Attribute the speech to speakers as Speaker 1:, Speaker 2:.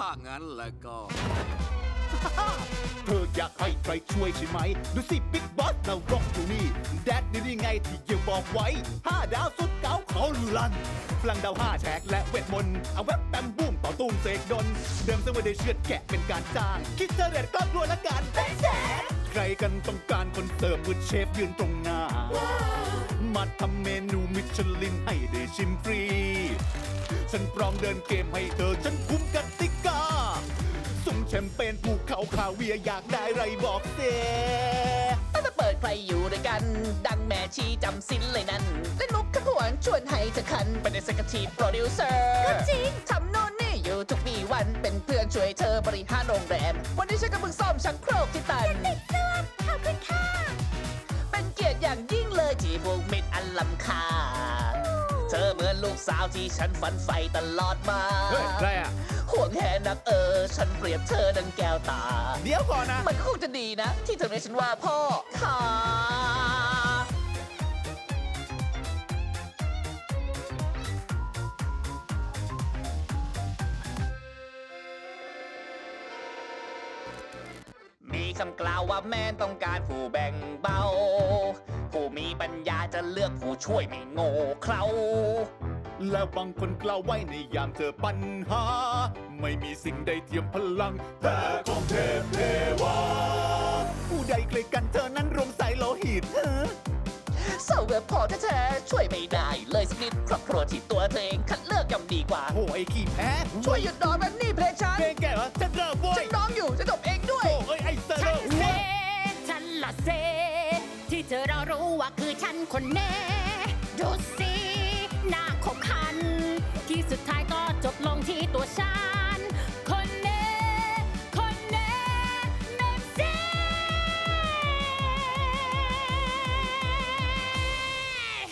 Speaker 1: ถ้างั้นแล้วก็
Speaker 2: เธออยากให้ใครช่วยใช่ไหม ดูสิบิ๊กบอสนรกอยู่นี่ แดดนี่นี่ไงที่ยังบอกไว้ห้าดาวสุดเก๋าเขาลันพลังดาวห้าแฉกและเวทมนต์เอาแวบแปมบุ้มต่อตุ้มเสกดน เดิมซึ่งไม่ได้เชือดแกะเป็นการจ้าง คิดเธอเด็ดก็กลัวละกันเป็นแสนใครกันต้องการคนเสิร์ฟมือเชฟยืนตรงหน้า มาทำเมนูมิชลินให้ได้ชิมฟรี ฉันพร้อมเดินเกมให้เธอ ฉันคุ้มกันติ แชมเปญภูเขาคาเวียร์อยากได้ไรบอกเซ
Speaker 3: ตั้งแต่เปิดใครอยู่ด้วยกัน ดังแม่ชีจำสินเลยนั่น เล่นมุกขบวนชวนให้เธอคัน เป็น executive producer ก็จริงทำโน่นนี่อยู่ทุกวีวันเป็นเพื่อนช่วยเธอบริหารโรงแรม วันนี้ฉันกำลังซ่อมชักโครกที่ตันติดซ่วมขอบคุณค่ะเป็นเกียรติอย่างยิ่งเลยที่พวกมิตรอันลำค่า เธอเหมือนลูกสาวที่ฉันฝันใฝ่ตลอดมา
Speaker 2: เฮ้ยใครอะ
Speaker 3: ห่วงแหนนักเอ อฉันเปรียบเธอดังแก้วตา
Speaker 2: เดี๋ยวก่อนนะ
Speaker 3: มันก็คงจะดีนะ ที่เธอเรียกฉันว่าพ่อค่ะมีคำกล่าวว่าแม่นต้องการผู้แบ่งเบาผู้มีปัญญา จะเลือกผู้ช่วยไม่โง่เขลา
Speaker 2: แล้วบางคนกล่าวไว้ในยามเจอปัญหา ไม่มีสิ่งใดเทียมพลังแต่ของเทพเทวา ผู้ใดใกล้กันเธอนั้นรวมสายโลหิตเฮ้อ
Speaker 3: เศร้าแบบพอแท้ๆช่วยไม่ได้เลยสักนิดครอบครัวที่ตัวเธอเองคัดเลือกย่อมดีกว่า
Speaker 2: โอ้ไอ้ขี้แพ้
Speaker 3: ช่วยหยุดนอนแบบนี้เพลงฉัน
Speaker 2: เพลง
Speaker 4: คือฉันคนแน่ดูสิหน้าขบขัน ที่สุดท้ายก็